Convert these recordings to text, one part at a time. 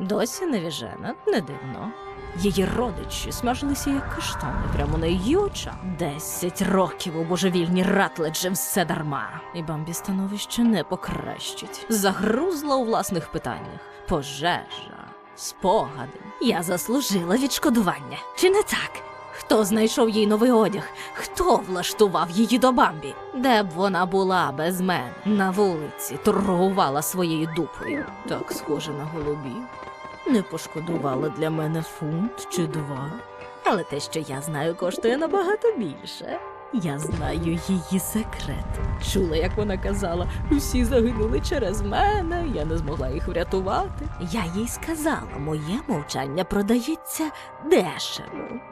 Досі невіжена, не дивно. Її родичі смажилися як каштани прямо на її очах. Десять років у божевільні ратледжі все дарма. І Бамбі становище не покращить. Загрузла у власних питаннях. Пожежа, спогади. Я заслужила відшкодування. Чи не так? Хто знайшов їй новий одяг? Хто влаштував її до Бамбі? Де б вона була без мене? На вулиці торгувала своєю дупою. Так схоже на голубів. Не пошкодувала для мене фунт чи два. Але те, що я знаю, коштує набагато більше. Я знаю її секрет. Чула, як вона казала, усі загинули через мене, я не змогла їх врятувати. Я їй сказала, моє мовчання продається дешево.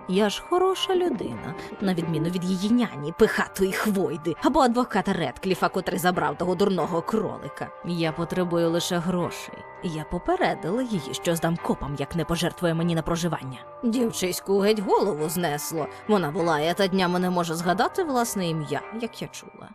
Я ж хороша людина, на відміну від її няні, пихатої хвойди, або адвоката Редкліфа, котрий забрав того дурного кролика. Я потребую лише грошей. Я попередила її, що здам копам, як не пожертвує мені на проживання. Дівчиську геть голову знесло. Вона була, та днями не може згадати власне ім'я, як я чула.